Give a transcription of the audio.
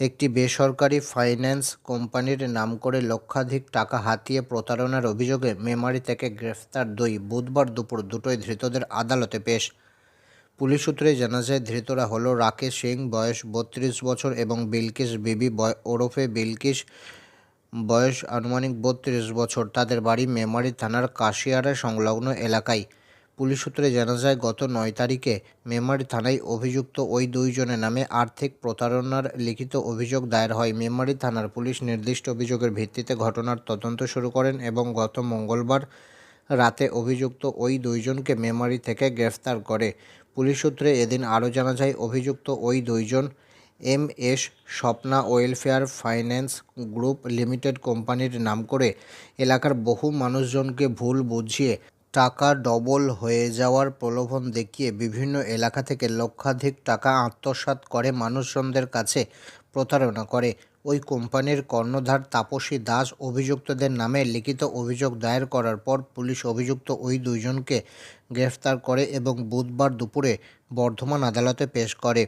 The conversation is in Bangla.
একটি বেসরকারি ফাইন্যান্স কোম্পানির নাম করে লক্ষাধিক টাকা হাতিয়ে প্রতারণার অভিযোগে মেমারি থেকে গ্রেফতার দুই বুধবার দুপুর দুটোয় ধৃতদের আদালতে পেশ। পুলিশ সূত্রে জানা যায়, ধৃতরা হলো রাকেশ সিং, বয়স বত্রিশ বছর এবং বিলকিস বিবি ওরফে বিলকিস বয়স আনুমানিক বত্রিশ বছর। তাদের বাড়ি মেমারি থানার কাশিয়ারা সংলগ্ন এলাকায়। পুলিশ সূত্রে জানা যায়, গত নয় তারিখে মেমারি থানায় অভিযুক্ত ওই দুইজনের নামে আর্থিক প্রতারণার লিখিত অভিযোগ দায়ের হয়। মেমারি থানার পুলিশ নির্দিষ্ট অভিযোগের ভিত্তিতে ঘটনার তদন্ত শুরু করেন এবং গত মঙ্গলবার রাতে অভিযুক্ত ওই দুইজনকে মেমারি থেকে গ্রেফতার করে। পুলিশ সূত্রে এদিন আরও জানা যায়, অভিযুক্ত ওই দুইজন M S Swapna welfare finance group limited কোম্পানির নাম করে এলাকার বহু মানুষজনকে ভুল বুঝিয়ে টাকা ডবল হয়ে যাওয়ার প্রলোভন দেখিয়ে বিভিন্ন এলাকা থেকে লক্ষাধিক টাকা আত্মসাৎ করে মানুষজনদের কাছে প্রতারণা করে। ওই কোম্পানির কর্ণধার তাপসী দাস অভিযুক্তদের নামে লিখিত অভিযোগ দায়ের করার পর পুলিশ অভিযুক্ত ওই দুইজনকে গ্রেফতার করে এবং বুধবার দুপুরে বর্ধমান আদালতে পেশ করে।